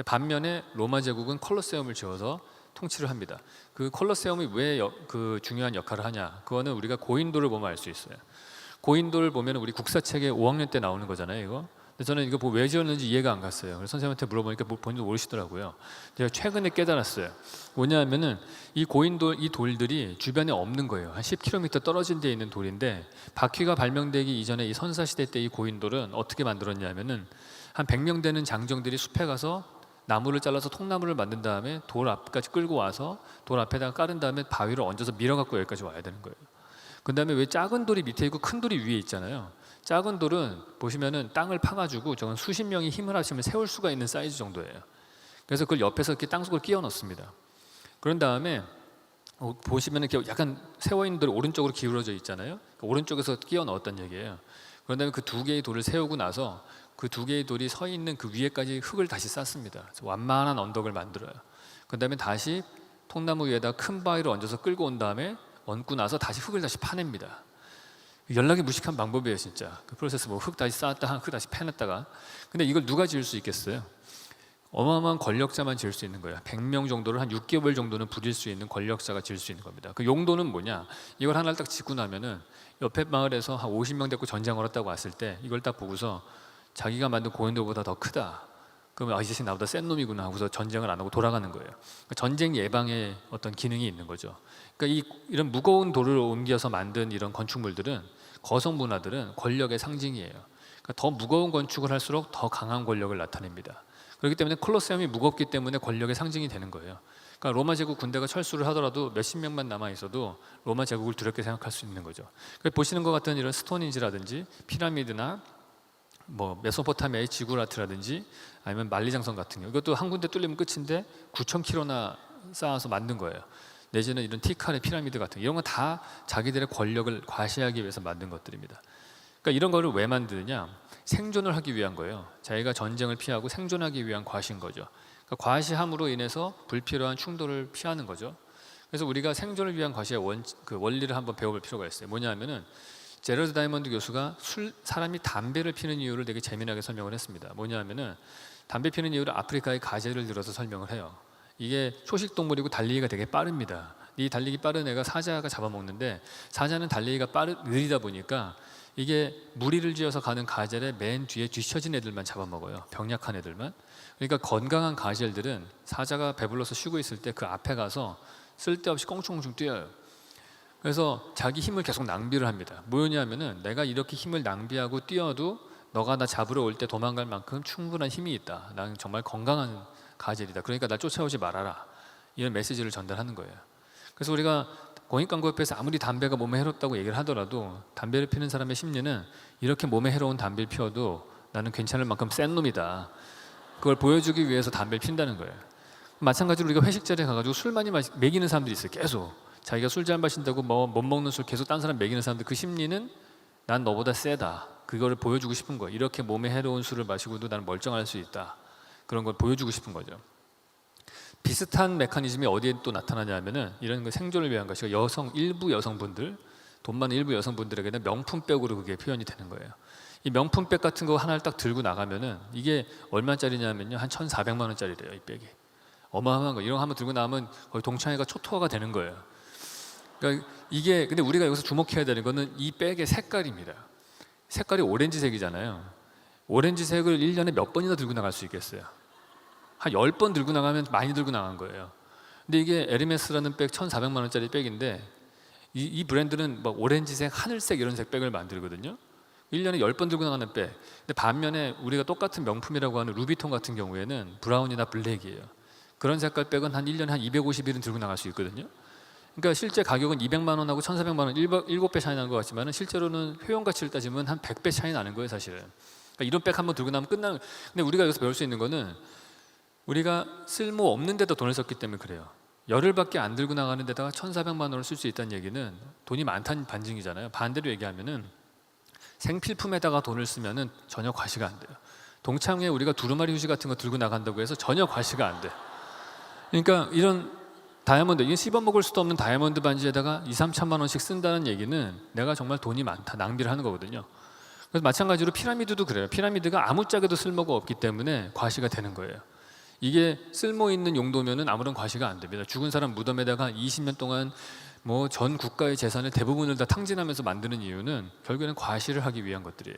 근데 반면에 로마 제국은 콜로세움을 지어서 통치를 합니다. 그 콜로세움이 왜 그 중요한 역할을 하냐? 그거는 우리가 고인도를 보면 알 수 있어요. 고인도를 보면 우리 국사책에 5학년 때 나오는 거잖아요, 이거. 근데 저는 이거 보고 왜 지었는지 이해가 안 갔어요. 그래서 선생님한테 물어보니까 뭐 본인도 모르시더라고요. 제가 최근에 깨달았어요. 뭐냐면은 이 고인돌 이 돌들이 주변에 없는 거예요. 한 10km 떨어진 데에 있는 돌인데 바퀴가 발명되기 이전에 이 선사 시대 때 이 고인돌은 어떻게 만들었냐면은 한 100명 되는 장정들이 숲에 가서 나무를 잘라서 통나무를 만든 다음에 돌 앞까지 끌고 와서 돌 앞에다가 깔은 다음에 바위를 얹어서 밀어갖고 여기까지 와야 되는 거예요. 그 다음에 왜 작은 돌이 밑에 있고 큰 돌이 위에 있잖아요. 작은 돌은 보시면은 땅을 파가지고 저건 수십 명이 힘을 합치면 세울 수가 있는 사이즈 정도예요. 그래서 그걸 옆에서 이렇게 땅속을 끼워 넣습니다. 그런 다음에 어, 보시면 이렇게 약간 세워 있는 돌이 오른쪽으로 기울어져 있잖아요. 그 오른쪽에서 끼워 넣었단 얘기예요. 그런 다음에 그 두 개의 돌을 세우고 나서 그 두 개의 돌이 서 있는 그 위에까지 흙을 다시 쌓습니다. 완만한 언덕을 만들어요. 그 다음에 다시 통나무 위에다 큰 바위를 얹어서 끌고 온 다음에 얹고 나서 다시 흙을 다시 파냅니다. 연락이 무식한 방법이에요, 진짜. 그 프로세스 뭐 흙 다시 쌓았다, 흙 다시 패냈다가. 근데 이걸 누가 지을 수 있겠어요? 어마어마한 권력자만 지을 수 있는 거예요. 100명 정도를 한 6개월 정도는 부릴 수 있는 권력자가 지을 수 있는 겁니다. 그 용도는 뭐냐? 이걸 하나를 딱 짓고 나면은 옆에 마을에서 한 50명 데리고 전쟁을 했다고 왔을 때 이걸 딱 보고서 자기가 만든 고인도보다 더 크다. 그러면 아, 이 자식 나보다 센 놈이구나 하고서 전쟁을 안 하고 돌아가는 거예요. 그러니까 전쟁 예방에 어떤 기능이 있는 거죠. 그러니까 이, 이런 무거운 돌을 옮겨서 만든 이런 건축물들은 거성 문화들은 권력의 상징이에요. 그러니까 더 무거운 건축을 할수록 더 강한 권력을 나타냅니다. 그렇기 때문에 콜로세움이 무겁기 때문에 권력의 상징이 되는 거예요. 그러니까 로마 제국 군대가 철수를 하더라도 몇십 명만 남아 있어도 로마 제국을 두렵게 생각할 수 있는 거죠. 그러니까 보시는 것 같은 이런 스톤인지라든지 피라미드나 뭐 메소포타미아의 지구라트라든지 아니면 만리장성 같은 거 이것도 한 군데 뚫리면 끝인데 9,000km나 쌓아서 만든 거예요. 내지는 이런 티칼의 피라미드 같은 거, 이런 건 다 자기들의 권력을 과시하기 위해서 만든 것들입니다. 그러니까 이런 거를 왜 만드느냐? 생존을 하기 위한 거예요. 자기가 전쟁을 피하고 생존하기 위한 과시인 거죠. 그러니까 과시함으로 인해서 불필요한 충돌을 피하는 거죠. 그래서 우리가 생존을 위한 과시의 원, 그 원리를 한번 배워볼 필요가 있어요. 뭐냐면은 제러드 다이먼드 교수가 술, 사람이 담배를 피는 이유를 되게 재미나게 설명을 했습니다. 뭐냐면은 담배 피는 이유를 아프리카의 가재를 들어서 설명을 해요. 이게 초식 동물이고 달리기가 되게 빠릅니다. 이 달리기 빠른 애가 사자가 잡아먹는데 사자는 달리기가 빠르 느리다 보니까 이게 무리를 지어서 가는 가젤의 맨 뒤에 뒤처진 애들만 잡아먹어요. 병약한 애들만. 그러니까 건강한 가젤들은 사자가 배불러서 쉬고 있을 때 그 앞에 가서 쓸데없이 꽁충꽁충 뛰어요. 그래서 자기 힘을 계속 낭비를 합니다. 뭐냐면은 내가 이렇게 힘을 낭비하고 뛰어도 너가 나 잡으러 올 때 도망갈 만큼 충분한 힘이 있다. 나는 정말 건강한 가젤이다. 그러니까 날 쫓아오지 말아라. 이런 메시지를 전달하는 거예요. 그래서 우리가 공익광고협회에서 아무리 담배가 몸에 해롭다고 얘기를 하더라도 담배를 피는 사람의 심리는 이렇게 몸에 해로운 담배를 피워도 나는 괜찮을 만큼 센 놈이다. 그걸 보여주기 위해서 담배를 핀다는 거예요. 마찬가지로 우리가 회식 자리에 가가지고 술 많이 마시, 먹이는 사람들이 있어요. 계속 자기가 술 잘 마신다고 뭐 못 먹는 술 계속 딴 사람 먹이는 사람들 그 심리는 난 너보다 세다. 그거를 보여주고 싶은 거예요. 이렇게 몸에 해로운 술을 마시고도 나는 멀쩡할 수 있다. 그런 걸 보여주고 싶은 거죠. 비슷한 메커니즘이 어디에 또 나타나냐면은 이런 거 생존을 위한 것이 여성 일부 여성분들 돈 많은 일부 여성분들에게는 명품백으로 그게 표현이 되는 거예요. 이 명품백 같은 거 하나를 딱 들고 나가면은 이게 얼마짜리냐면요 한 1,400만 원짜리래요 이 백이 어마어마한 거 이런 거 한번 들고 나면 거의 동창회가 초토화가 되는 거예요. 그러니까 이게 근데 우리가 여기서 주목해야 되는 거는 이 백의 색깔입니다. 색깔이 오렌지색이잖아요. 오렌지색을 1년에 몇 번이나 들고 나갈 수 있겠어요? 한 10번 들고 나가면 많이 들고 나간 거예요. 근데 이게 에르메스라는 백 1,400만 원짜리 백인데 이, 이 브랜드는 막 오렌지색, 하늘색 이런 색 백을 만들거든요. 1년에 10번 들고 나가는 백. 근데 반면에 우리가 똑같은 명품이라고 하는 루비통 같은 경우에는 브라운이나 블랙이에요. 그런 색깔 백은 한 1년에 한 250일은 들고 나갈 수 있거든요. 그러니까 실제 가격은 200만 원하고 1,400만 원 7배 차이 나는 것 같지만 실제로는 효용 가치를 따지면 한 100배 차이 나는 거예요, 사실은. 그러니까 이런 백 한번 들고 나면 끝나는 근데 우리가 여기서 배울 수 있는 거는 우리가 쓸모 없는 데다 돈을 썼기 때문에 그래요. 열흘밖에 안 들고 나가는 데다가 1,400만 원을 쓸 수 있다는 얘기는 돈이 많다는 반증이잖아요. 반대로 얘기하면은 생필품에다가 돈을 쓰면은 전혀 과시가 안 돼요. 동창회 우리가 두루마리 휴지 같은 거 들고 나간다고 해서 전혀 과시가 안 돼. 그러니까 이런 다이아몬드, 이게 씹어 먹을 수도 없는 다이아몬드 반지에다가 2, 3천만 원씩 쓴다는 얘기는 내가 정말 돈이 많다, 낭비를 하는 거거든요. 그래서 마찬가지로 피라미드도 그래요. 피라미드가 아무짝에도 쓸모가 없기 때문에 과시가 되는 거예요. 이게 쓸모 있는 용도면은 아무런 과시가 안 됩니다. 죽은 사람 무덤에다가 20년 동안 뭐 전 국가의 재산을 대부분을 다 탕진하면서 만드는 이유는 결국에는 과시를 하기 위한 것들이에요.